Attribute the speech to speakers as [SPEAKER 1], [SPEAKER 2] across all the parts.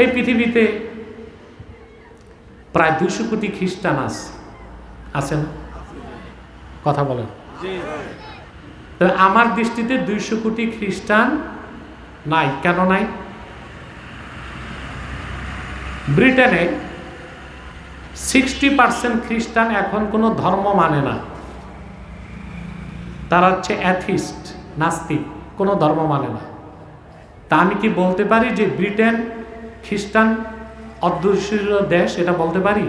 [SPEAKER 1] এই পৃথিবীতে প্রায় দুশো কোটি খ্রিস্টান আছে আছে না? কথা বলেন। আমার দৃষ্টিতে দুইশো কোটি খ্রিস্টান নাই। কেন নাই? ব্রিটেনে সিক্সটি পার্সেন্ট খ্রিস্টান এখন কোনো ধর্ম মানে না। তারা হচ্ছে অ্যাথিস্ট নাস্তিক কোনো ধর্ম মানে না। তা আমি কি বলতে পারি যে ব্রিটেন খ্রিস্টান অধ্যুষিত দেশ এটা বলতে পারি?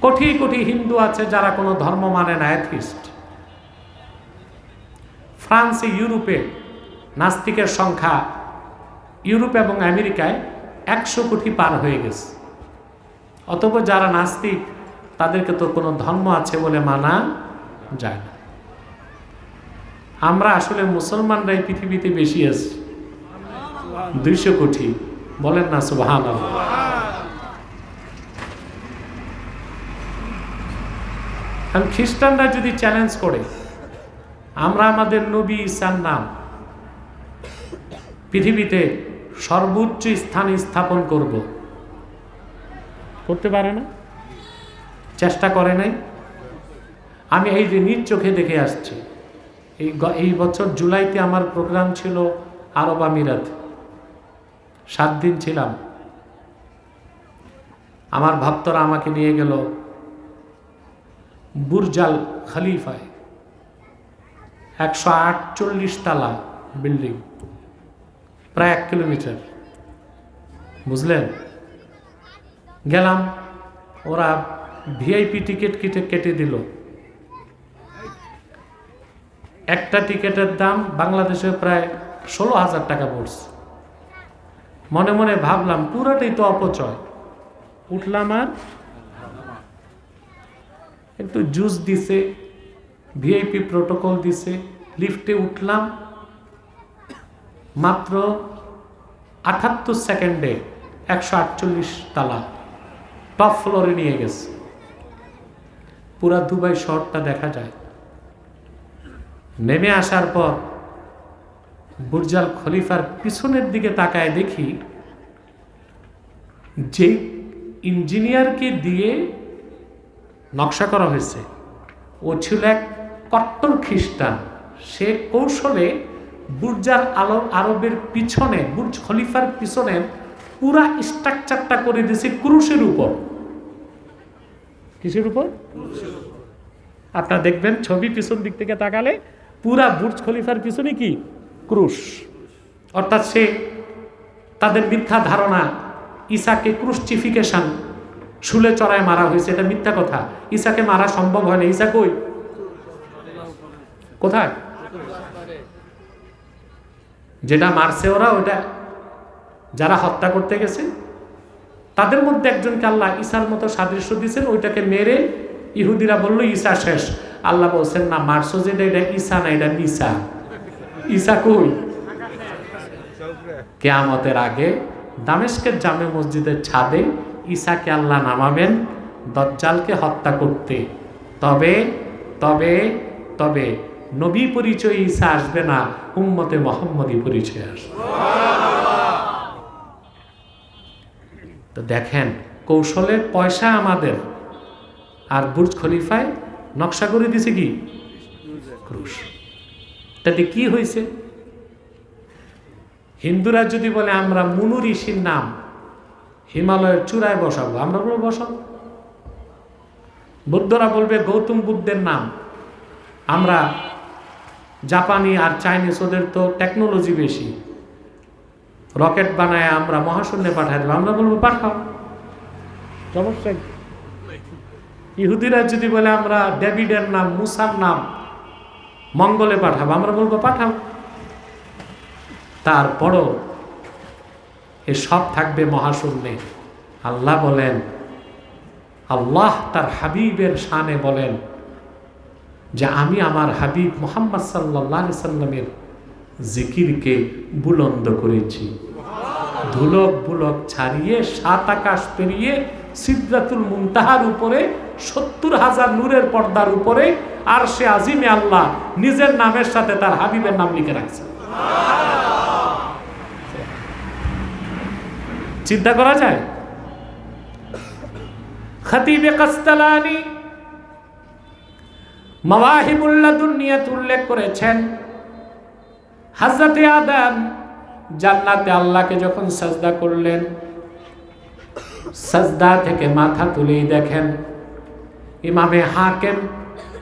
[SPEAKER 1] কোটি কোটি হিন্দু আছে যারা কোনো ধর্ম মানে না অ্যাথিস্ট ফ্রান্সে ইউরোপে নাস্তিকের সংখ্যা ইউরোপ এবং আমেরিকায় একশো কোটি পার হয়ে গেছে। অতপর যারা নাস্তিক তাদেরকে তো কোনো ধর্ম আছে বলে মানা যায় না। আমরা আসলে মুসলমানরাই পৃথিবীতে বেশি আছি। দুইশো কোটি। বলেন না সুবাহান কারণ খ্রিস্টানরা যদি চ্যালেঞ্জ করে, আমরা আমাদের নবী ঈসার নাম পৃথিবীতে সর্বোচ্চ স্থানে স্থাপন করব। করতে পারে না? চেষ্টা করে নাই? আমি এই যে নিজ চোখে দেখে আসছি, এই এই বছর জুলাইতে আমার প্রোগ্রাম ছিল আরব আমিরাত। সাত দিন ছিলাম। আমার ভক্তরা আমাকে নিয়ে গেল বুরজাল খালিফায়। একশো আটচল্লিশ তালা বিল্ডিং, প্রায় এক কিলোমিটার। বুঝলেন? গেলাম, ওরা ভিআইপি টিকিট কেটে কেটে দিল। একটা টিকিটের দাম বাংলাদেশে প্রায় ষোলো হাজার টাকা পড়ছে। মনে মনে ভাবলাম, পুরোটাই তো অপচয়। উঠলাম আর একটু জুস দিছে ভিআইপি প্রোটোকল দিছে লিফটে উঠলাম। মাত্র আটাত্তর সেকেন্ডে একশো আটচল্লিশ তালা টপ ফ্লোরে নিয়ে গেছে। পুরা দুবাই শহরটা দেখা যায়। নেমে আসার পর বুর্জাল খলিফার পিছনের দিকে তাকায় দেখি যে ইঞ্জিনিয়ারকে দিয়ে নকশা করা হয়েছে। ও ছিল এক কট্টর খ্রিস্টান। সে কৌশলে বুর্জার আলো আরবের পিছনে, বুর্জ খলিফার পিছনে পুরা স্ট্রাকচারটা করে দিয়েছে ক্রুশের উপর। কিসের উপর? আপনারা দেখবেন ছবি পিছন দিক থেকে তাকালে পুরা বুর্জ খলিফার পিছনে কি? ক্রুশ। অর্থাৎ সে তাদের মিথ্যা ধারণা ঈসাকে ক্রুশিফিকেশন শুলে চড়ায় মারা হয়েছে। এটা মিথ্যা কথা। ঈসাকে মারা সম্ভব হয় না। ঈসা কই? কোথায়? যেটা মারছে ওরা ওটা যারা হত্যা করতে গেছে, তাদের মধ্যে একজনকে আল্লাহ ঈসার মতো সাদৃশ্য দিয়েছেন। ওইটাকে মেরে ইহুদিরা বলল ঈসা শেষ। আল্লাহ বলছেন, না, মারছো যেটা এটা ঈসা না, এটা মিসা ঈসা কই? কেয়ামতের আগে দামেস্কের জামে মসজিদের ছাদে ঈসাকে আল্লাহ নামাবেন দজ্জালকে হত্যা করতে। তবে তবে তবে নবী পরিচয় ঈসা আসবে না উম্মতে মোহাম্মদী পরিচয় আসবে। তো দেখেন কৌশলের পয়সা আমাদের। আর বুর্জ খলিফায় নকশা করে দিছে কি? ক্রুশ। তাতে কি হয়েছে? হিন্দুরা যদি বলে, আমরা মুনু ঋষির নাম হিমালয়ের চূড়ায় বসাবো আমরা বলব বসাবো বৌদ্ধরা বলবে, গৌতম বুদ্ধের নাম। আমরা জাপানি আর চাইনিজ ওদের তো টেকনোলজি বেশি। রকেট বানায় আমরা মহাশূন্যে পাঠাই দেবো, আমরা বলব, পাঠাও। সমস্যা ইহুদিরা যদি বলে, আমরা ডেভিডের নাম, মুসার নাম মঙ্গলে পাঠাবো, আমরা বলব পাঠাও। তারপরও এ সব থাকবে মহাশূন্যে। আল্লাহ বলেন, আল্লাহ তার হাবিবের শানে বলেন যে আমি আমার হাবিব মোহাম্মদ সাল্লাহ সাল্লামের জিকিরকে বুলন্দ করেছি। ধুলক বুলক ছাড়িয়ে সাত আকাশ পেরিয়ে সিদ্ধাতুল মুনতাহার উপরে, সত্তর হাজার নূরের পর্দার উপরে, আর সে আজিমে আল্লাহ নিজের নামের সাথে তার হাবিবের নাম লিখে রাখছে। চিন্তা করা যায়? খতিবে কাস্তালানি মাওয়াহিবুল্লাহ দুনিয়াত উল্লেখ করেছেন, হাজরতে আদম জান্নাতে আল্লাহকে যখন সাজদা করলেন সাজদা থেকে মাথা তুলেই দেখেন। ইমামে হাকেম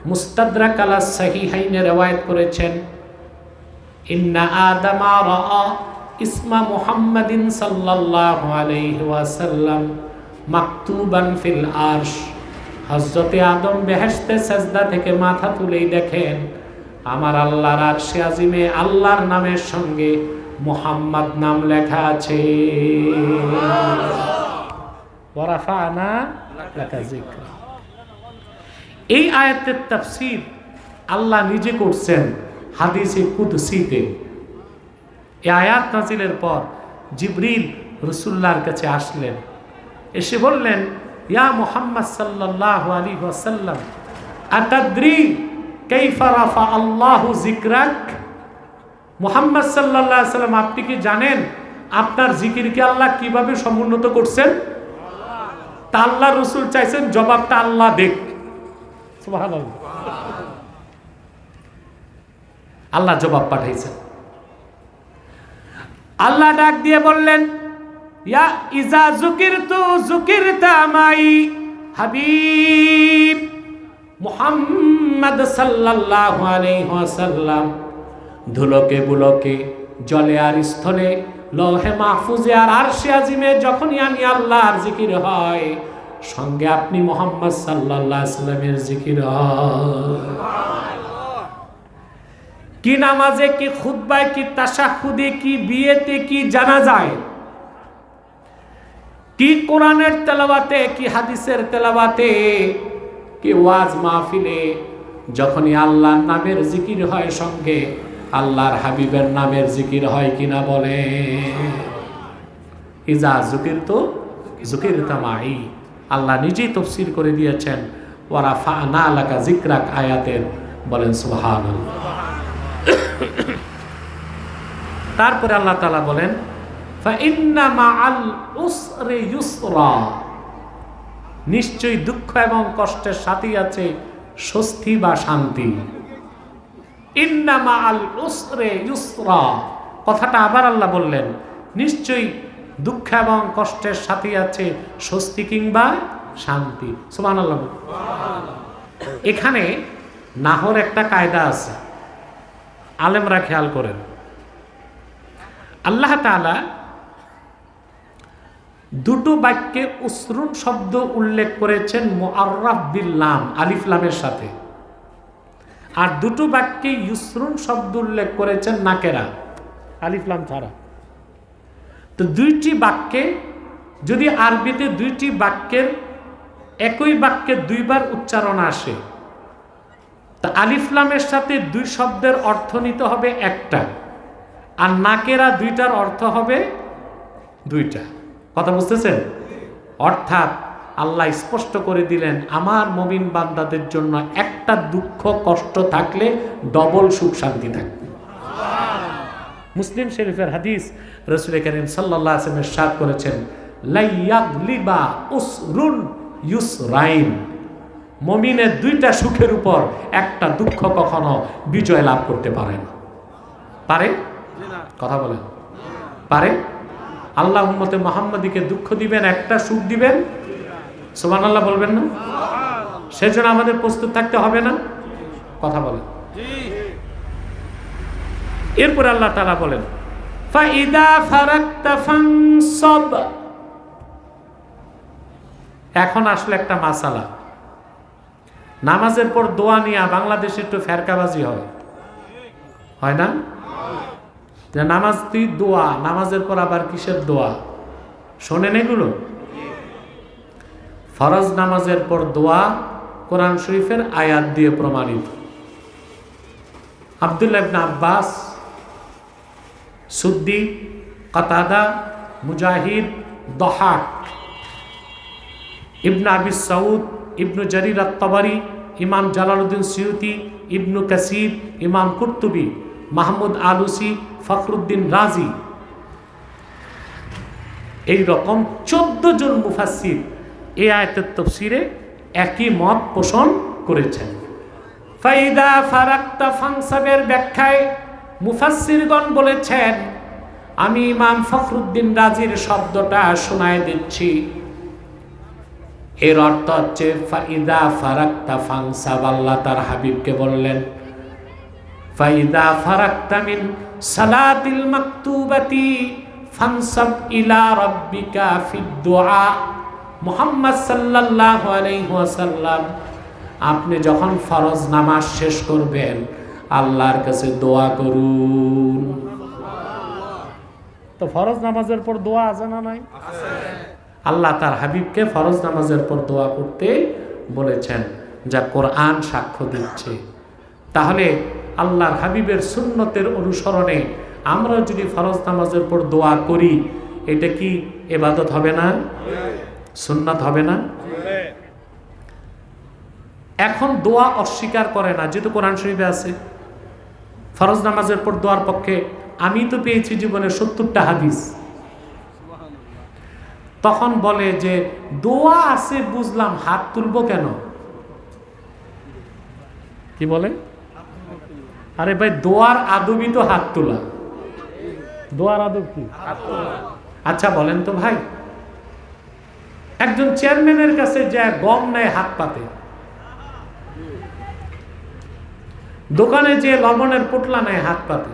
[SPEAKER 1] মুস্তাদরাক আলা সহিহাইনে রওয়ায়াত করেছেন। ইন্না আদমা রাআ ইসমা মুহাম্মাদিন সাল্লাল্লাহু আলাইহি ওয়াসাল্লাম মাকতুবান ফিল আরশ। হযরতে আদম বেহেশতে সাজদা থেকে মাথা তুলেই দেখেন, আমার আল্লাহর আরশে আজিমে আল্লাহর নামের সঙ্গে মুহাম্মদ নাম লেখা আছে। এই আয়াতের তাফসীর আল্লাহ নিজে করছেন হাদিসে কুদসিতে। এই আয়াত নাজিলের পর জিবরিল রসুল্লাহর কাছে আসলেন। এসে বললেন, ইয়া মোহাম্মদ সাল্লাল্লাহু আলী ওয়াসাল্লাম, আতাদ্রি কাইফা রাফা আল্লাহু জিকরাক মোহাম্মদ সাল্লাল্লাহু আলাইহি সাল্লাম আপনি কি জানেন আপনার জিকিরকে আল্লাহ কীভাবে সমুন্নত করছেন? তা আল্লাহ রসুল চাইছেন, জবাবটা আল্লাহ দেখ। আল্লাহ জবাব পাঠাইছেন। আল্লাহ ডাক দিয়ে বললেন, ইয়া ইজা জুকির তু জুকির তামাই হাবিব মুহাম্মদ সাল্লাল্লাহু আলাইহি ওয়াসাল্লাম। ধুলোকে বুলোকে, জলে আর স্থলে লৌহে মাহফুজে আর আরশে আজিমে যখনই আমি আল্লাহর জিকির হয়, সঙ্গে আপনি মোহাম্মদ আলাইহি সাল্লামের জিকির কি নামাজে, কি খুদ্বায় কি তাসাহুদে কি বিয়েতে, কি জানা যায় কি কোরআনের তেলাবাতে কি হাদিসের তেলাবাতে কি ওয়াজ মাহফিলে, যখনই আল্লাহর নামের জিকির হয় সঙ্গে আল্লাহর হাবিবের নামের জিকির হয় কিনা বলে। ইজা জুকির তো জুকির তামাই। আল্লাহ নিজেই তফসির করে দিয়েছেন ওরা ফা না আলাকা জিকরাক আয়াতের। বলেন সুহান তারপরে আল্লাহ তালা বলেন নিশ্চয়ই দুঃখ এবং কষ্টের সাথেই আছে স্বস্তি বা শান্তি। ইন্নামা আল উসরে ইউসরা। কথাটা আবার আল্লাহ বললেন নিশ্চয়ই দুঃখ এবং কষ্টের সাথে আছে স্বস্তি কিংবা শান্তি। সুমান আল্লাহ এখানে নাহর একটা কায়দা আছে। আলেমরা খেয়াল করেন। আল্লাহ তালা দুটো বাক্যে উসরুন শব্দ উল্লেখ করেছেন মোয়ার্রাফ বিল্লাম আলিফলামের সাথে। আর দুটো বাক্যে ইউসরুন শব্দ উল্লেখ করেছেন নাকেরা। আলিফলাম ছাড়া তো দুইটি বাক্যে, যদি আরবিতে দুইটি বাক্যের একই বাক্যে দুইবার উচ্চারণ আসে, তা আলিফলামের সাথে দুই শব্দের অর্থ নিতে হবে একটা। আর নাকেরা দুইটার অর্থ হবে দুইটা। কথা বুঝতেছেন? অর্থাৎ আল্লাহ স্পষ্ট করে দিলেন, আমার মমিন বান্দাদের জন্য একটা দুঃখ কষ্ট থাকলে ডবল সুখ শান্তি থাকবে। মুসলিম শরীফের হাদিস রসুল করিম সাল্লাহ আসলামের সাদ করেছেন মমিনের দুইটা সুখের উপর একটা দুঃখ কখনো বিজয় লাভ করতে পারে না। পারে? কথা বলেন। পারে? আল্লাহ মোহাম্মদীকে দুঃখ দিবেন, একটা সুখ দিবেন সোমান আল্লাহ বলবেন না? সেজন্য আমাদের প্রস্তুত থাকতে হবে না? কথা বলেন। এরপর আল্লাহ তালা বলেন এখন আসলে একটা মাসালা। নামাজের পর দোয়া নিয়ে বাংলাদেশে একটু ফেরকাবাজি হয়। হয় না? নামাজ তুই দোয়া? নামাজের পর আবার কিসের দোয়া? শোনেন এগুলো? ফরজ নামাজের পর দোয়া কোরআন শরীফের আয়াত দিয়ে প্রমাণিত। আবদুল্লাহ আব্বাস, সুদ্দি, কাতাদা, মুজাহিদ, দহাক, ইবনা আবিস সৌদ ইবনু জারির আত্তাবারি, ইমাম জালালউদ্দিন সিউতি, ইবনু কাসির, ইমাম কুর্তুবি, মাহমুদ আলুসি, ফখরুদ্দিন রাজি। এই রকম চোদ্দ জন মুফাসির এই আয়তের তফসিরে একই মত পোষণ করেছেন। ফাইদা ফারাক্তা ফাংসাবের ব্যাখ্যায় মুফাসিরগণ বলেছেন, আমি ইমাম ফখরুদ্দিন রাজির শব্দটা শোনায় দিচ্ছি। এর অর্থ হচ্ছে, ফাইদা ফারাক্তা ফাংসাব আল্লাহ তার হাবিবকে বললেন, ফাইদা ফারাক্তা মিন সালাতিল মাকতুবাতি ফাংসাব ইলা রাব্বিকা ফিদ দুআ মুহাম্মদ সাল্লাল্লাহু আলাইহি ওয়াসাল্লাম আপনি যখন ফরজ নামাজ শেষ করবেন আল্লাহর কাছে দোয়া করুন। তো ফরজ নামাজের পর দোয়া আছে না নাই? আল্লাহ তার হাবিবকে ফরজ নামাজের পর দোয়া করতে বলেছেন যা কোরআন সাক্ষ্য দিচ্ছে। তাহলে আল্লাহর হাবিবের সুন্নতের অনুসরণে আমরা যদি ফরজ নামাজের পর দোয়া করি এটা কি এবাদত হবে না? সুন্নত হবে না। এখন দোয়া অস্বীকার করে না, যেহেতু কোরআন শরীফে আছে। ফরজ নামাজের পর দোয়ার পক্ষে আমি তো পেয়েছি জীবনে সত্তরটা হাদিস। তখন বলে যে, দোয়া আছে বুঝলাম, হাত তুলবো কেন? কি বলে? আরে ভাই, দোয়ার আদবই তো হাত তোলা। দোয়ার আদব কি? আচ্ছা বলেন তো ভাই। একজন চেয়ারম্যানের কাছে যায় গম নেয় হাত পাতে। দোকানে যে লবণের পোটলা নেয় হাত পাতে।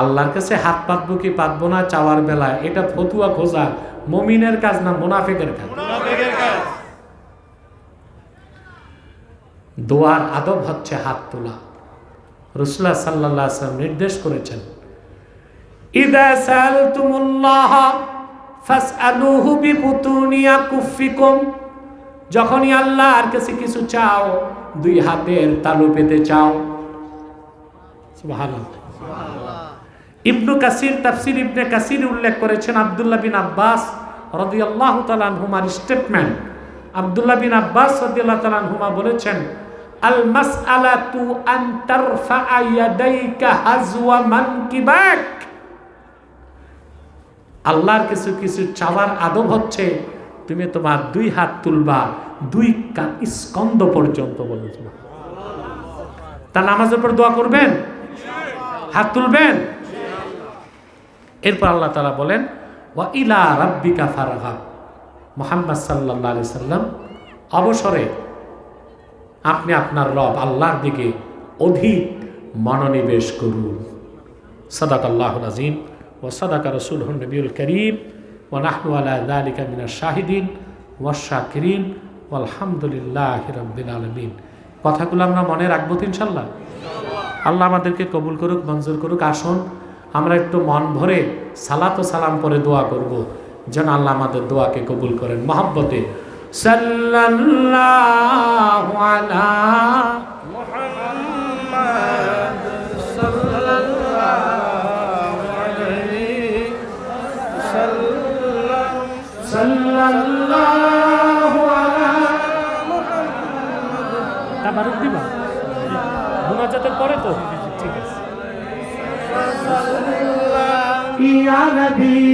[SPEAKER 1] আল্লাহর কাছে হাত পাতবো কি পাতবো না চাওয়ার বেলায় এটা ফতুয়া খোঁজা মমিনের কাজ না মোনাফেকের কাজ? দোয়ার আদব হচ্ছে হাত তোলা। রসুল্লাহ সাল্লাহ নির্দেশ করেছেন ইদা সালতুমুল্লাহ ফাসআলুহু বিবুতুনিয়া কুফিকুম যখনই আল্লাহর কাছে কিছু চাও দুই হাতের তালু পেতে চাও। ইবনু কাসির তাফসির ইবনে কাসির উল্লেখ করেছেন আব্দুল্লাহ বিন আব্বাস রাদিয়াল্লাহু তাআলা আনহুমার স্টেটমেন্ট। আব্দুল্লাহ বিন আব্বাস রাদিয়াল্লাহু তাআলা আনহুমা বলেছেন আল মাসআলাতু আন তারফা ইয়াদাইকা হাজওয়া মানকিবাক। আল্লাহর কিছু কিছু চাওয়ার আদব হচ্ছে, তুমি তোমার দুই হাত তুলবা, দুই স্কন্দ পর্যন্ত বলেছিল তা নামাজের পর দোয়া করবেন? হাত তুলবেন? এরপর আল্লাহ তালা বলেন, ওয়া ইলা রাব্বিকা ফারহাব। মোহাম্মদ সাল্লাহ আলি সাল্লাম, অবসরে আপনি আপনার রব আল্লাহর দিকে অধিক মনোনিবেশ করুন। সদাক আল্লাহ আজিম ও সদাকা রসুল নবীল করিম ও নাহনু আলা দালিকা মিনা শাহিদিন ওয়াশাকিরিন আলহামদুলিল্লাহ রব্বিল আলমিন। কথাগুলো আমরা মনে রাখব তো ইনশাল্লাহ আল্লাহ আমাদেরকে কবুল করুক, মঞ্জুর করুক। আসুন, আমরা একটু মন ভরে সালাত ও সালাম পরে দোয়া করব। যেন আল্লাহ আমাদের দোয়াকে কবুল করেন। মহাব্বতে সাল্লাল্লাহু আলা পরে তো। ঠিক আছে ইয়া নবী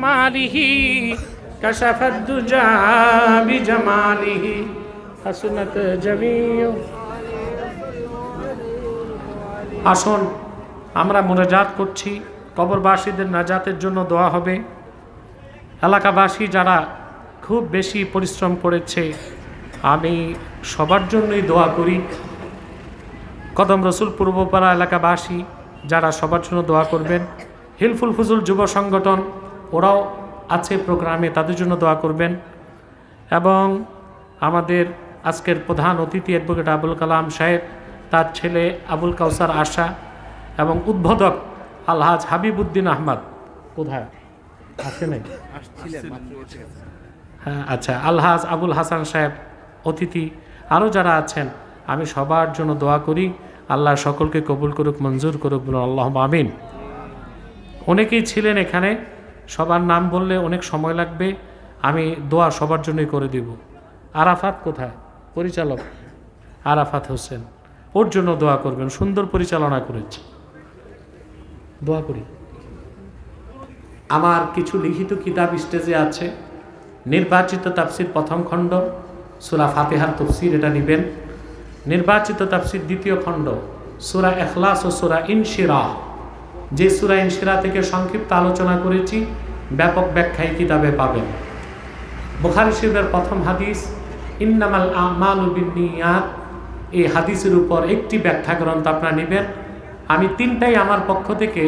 [SPEAKER 1] بكماله كشف الدجى بجماله حسنت جميع আসুন আমরা মোনাজাত করছি কবরবাসীদের নাজাতের জন্য দোয়া হবে এলাকাবাসী যারা খুব বেশি পরিশ্রম করেছে আমি সবার জন্যই দোয়া করি কদম রসুল পূর্বপাড়া এলাকাবাসী যারা সবার জন্য দোয়া করবেন হিলফুল ফুজুল যুব সংগঠন ওরাও আছে প্রোগ্রামে তাদের জন্য দোয়া করবেন। এবং আমাদের আজকের প্রধান অতিথি অ্যাডভোকেট আবুল কালাম সাহেব তার ছেলে আবুল কাউসার আশা এবং উদ্বোধক আলহাজ হাবিবুদ্দিন আহমদ। কোথায়? আসে নাই? হ্যাঁ আচ্ছা আলহাজ আবুল হাসান সাহেব অতিথি আরও যারা আছেন আমি সবার জন্য দোয়া করি। আল্লাহ সকলকে কবুল করুক মঞ্জুর করুক বলুন আল্লাহ আমিন। অনেকেই ছিলেন এখানে সবার নাম বললে অনেক সময় লাগবে, আমি দোয়া সবার জন্যই করে দিব। আরাফাত কোথায়? পরিচালক আরাফাত হোসেন। ওর জন্য দোয়া করবেন, সুন্দর পরিচালনা করেছে। দোয়া করি। আমার কিছু লিখিত কিতাব স্টেজে আছে। নির্বাচিত তাফসির প্রথম খণ্ড, সুরা ফাতেহার তফসির, এটা নেবেন। নির্বাচিত তাফসির দ্বিতীয় খণ্ড, সুরা এখলাস ও সুরা ইনশিরা যে সুরা ইনশিরা থেকে সংক্ষিপ্ত আলোচনা করেছি ব্যাপক ব্যাখ্যায় কিতাবে পাবেন বুখারি শরীফের প্রথম হাদিস ইন্নামাল আমাল বিনিয়াত এই হাদিসের উপর একটি ব্যাখ্যা গ্রন্থ আপনারা নেবেন আমি তিনটাই আমার পক্ষ থেকে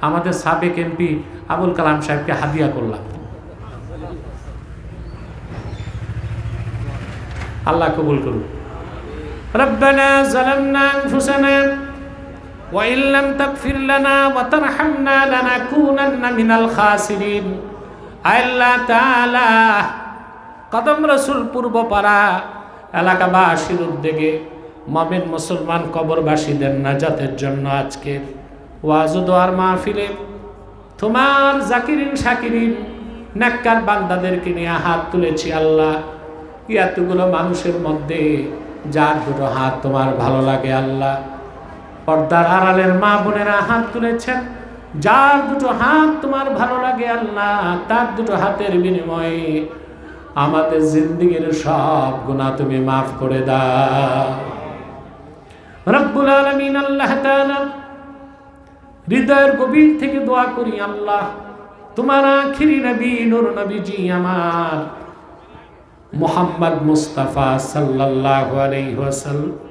[SPEAKER 1] আমাদের সাবেক এমপি আবুল কালাম সাহেবকে হাদিয়া করলাম আল্লাহ কবুল করুন ربنا ظلمنا أنفسنا وإن لم تغفر لنا وترحمنا لنكونن من الخاسرين আল্লাহ তাআলা কদম রসুল পূর্বপাড়া এলাকাবাসীর উদ্যোগে মমিন মুসলমান কবরবাসীদের নাজাতের জন্য আজকে ওয়াজ ও দোয়ার মাহফিলে তোমার জাকিরিন শাকিরিন নাক্কার বান্দাদেরকে নিয়ে হাত তুলেছি আল্লাহ এতগুলো মানুষের মধ্যে যার দুটো হাত তোমার ভালো লাগে আল্লাহ পর্দার আড়ালের মা বোনেরা হাত তুলেছেন। যার দুটো হাত তোমার ভালো লাগে আল্লাহ, তার দুটো হাতের বিনিময়ে আমাদের জিন্দিগির সব গুণা তুমি মাফ করে দাও। আলমিন আল্লাহ হৃদয়ের গভীর থেকে দোয়া করি, আল্লাহ তোমার আখিরি নবী, নূর নবীজি আমার মোহাম্মদ মুস্তাফা সাল্লাল্লাহু আলাইহি ওয়াসাল্লাম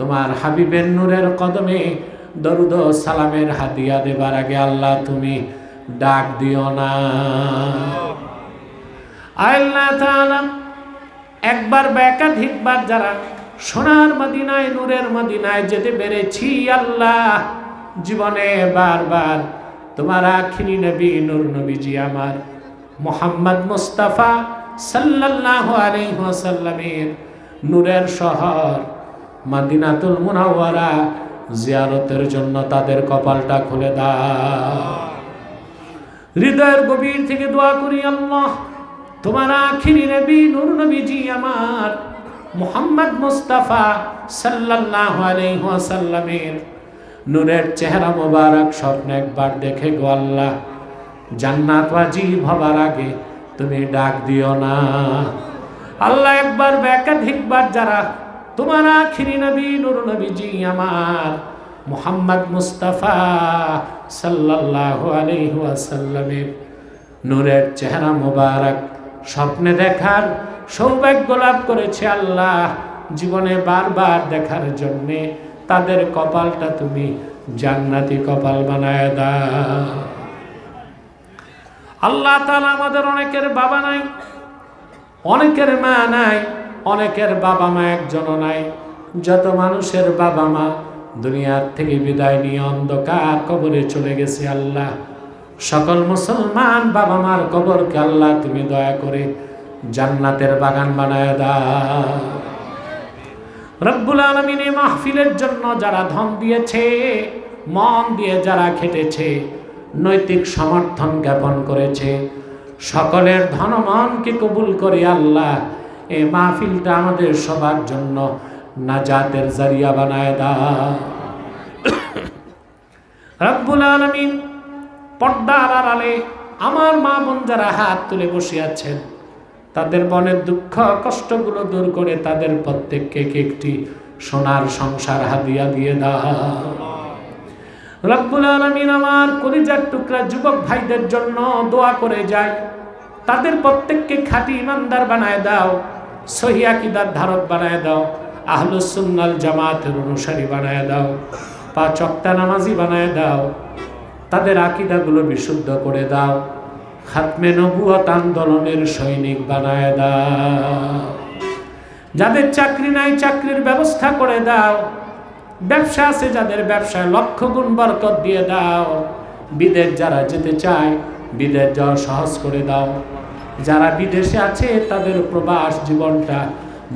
[SPEAKER 1] তোমার হাবিবের নূরের কদমে দরুদ সালামের হাতিয়া দেবার আগে আল্লাহ তুমি ডাক দিও না। আল্লাহ একবার বা একাধিকবার যারা সোনার মদিনায়, নূরের মদিনায় যেতে পেরেছি, আল্লাহ জীবনে বারবার তোমার আখিরি নবী, নূর নবীজি আমার মোহাম্মদ মুস্তাফা সাল্লাল্লাহু আলাইহি ওয়াসাল্লামের নূরের শহর মাদিনাতুল মুনাওয়ারা জিয়ারতের জন্য তাদের কপালটা খুলে দাও। হৃদয়ের গভীর থেকে দোয়া করি, আল্লাহ, তোমার আখিরি নবী, নূর নবীজি আমার, মোহাম্মদ মুস্তাফা সাল্লাল্লাহু আলাইহি ওয়াসাল্লামের নূরের চেহারা মোবারক স্বপ্ন একবার দেখে গো আল্লাহ, জান্নাত ওয়াজিব হবার আগে তুমি ডাক দিও না। আল্লাহ একবার বা একাধিকবার যারা তোমার আখিরি নবী, নূর নবীজি আমার মোহাম্মদ মুস্তাফা সাল্লাল্লাহু আলাইহি ওয়াসাল্লামের নূরের চেহারা মোবারক, স্বপ্নে দেখার সৌভাগ্য লাভ করেছে আল্লাহ। জীবনে বারবার দেখার জন্যে তাদের কপালটা তুমি জান্নাতি কপাল বানায় দা আল্লাহ তাআলা আমাদের অনেকের বাবা নাই, অনেকের মা নাই অনেকের বাবা মা একজনও নাই। যত মানুষের বাবা মা, দুনিয়ার থেকে বিদায় নিয়ে অন্ধকার কবরে চলে গেছে আল্লাহ। সকল মুসলমান বাবা মার কবরকে আল্লাহ তুমি দয়া করে জান্নাতের বাগান বানায় দাও। রব্বুল আলমিন মাহফিলের জন্য যারা ধন দিয়েছে, মন দিয়ে যারা খেটেছে, নৈতিক সমর্থন জ্ঞাপন করেছে, সকলের ধনমনকে কবুল করে আল্লাহ এই মাহফিলটা আমাদের সবার জন্য নাজাতের জারিয়া বানায় দাও। রব্বুল আলমিন পর্দার আড়ালে আমার মা বোন যারা হাত তুলে বসে আছেন, তাদের মনের দুঃখ, কষ্টগুলো দূর করে তাদের প্রত্যেককে একটি সোনার সংসার হাদিয়া দিয়ে দাও। রব্বুল আলমিন আমার কলিজার টুকরা যুবক ভাইদের জন্য দোয়া করে যায়, তাদের প্রত্যেককে খাঁটি ইমানদার বানায় দাও। সহিয়াকিদার ধারক বানায় দাও আহলুসুন্নাল জামাতের অনুসারী বানায় দাও পা অক্তা নামাজি বানায় দাও, তাদের আকিদাগুলো বিশুদ্ধ করে দাও, খাতমে নবুয়ত আন্দোলনের সৈনিক বানায় দাও। যাদের চাকরি নাই, চাকরির ব্যবস্থা করে দাও, ব্যবসা আছে যাদের ব্যবসায় লক্ষ গুণ বরকত দিয়ে দাও, বিদেশ যারা যেতে চায়, বিদেশ যাওয়া সহজ করে দাও। যারা বিদেশে আছে তাদের প্রবাস জীবনটা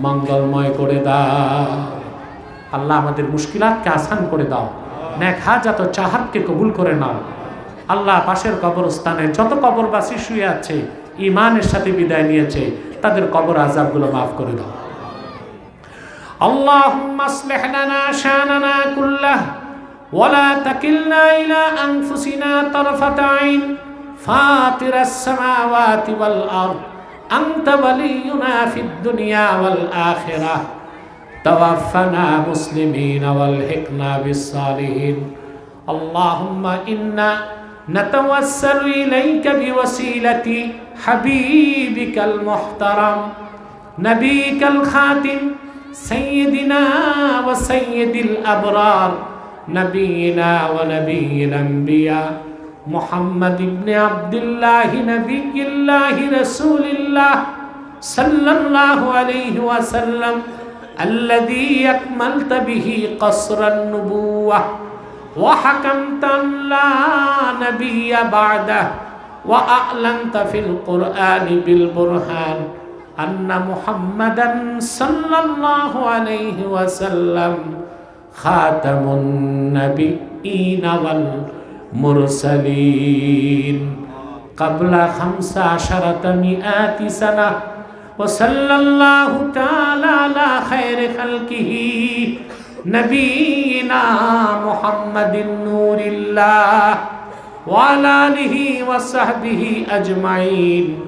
[SPEAKER 1] মঙ্গলময় করে দাও আল্লাহ আমাদের মুশকিলাতকে আসান করে দাও নেক হাজাত চাহাতকে কবুল করে নাও আল্লাহ পাশের কবরস্থানে যত কবরবাসী শুয়ে আছে ইমানের সাথে বিদায় নিয়েছে তাদের কবর আজাবগুলো মাফ করে দাও اللهم اصلح لنا شاننا كله ولا تكلنا إلى أنفسنا طرفة عين فاطر السماوات والأرض أنت ولينا في الدنيا والآخرة. توفنا مسلمين والحقنا بالصالحين. اللهم إنا نتوسل إليك بوسيلة حبيبك المحترم نبيك الخاتم سيدنا وسيد الأبرار نبينا ونبي الأنبياء. محمد بن عبد الله نبي الله رسول الله صلى الله عليه وسلم الذي أكملت به قصر النبوة وحكمت أن لا نبي بعده وأعلنت في القرآن بالبرهان أن محمدا صلى الله عليه وسلم خاتم النبيين والمرسلين قبل خمس عشرة مئات سنة وصلى الله تعالى على خير خلقه نبينا محمد نور الله وعلى آله وصحبه أجمعين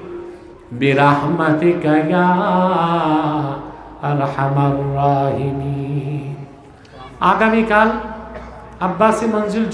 [SPEAKER 1] برحمتك يا أرحم الراحمين আগামীকাল আব্বাসী মঞ্জিল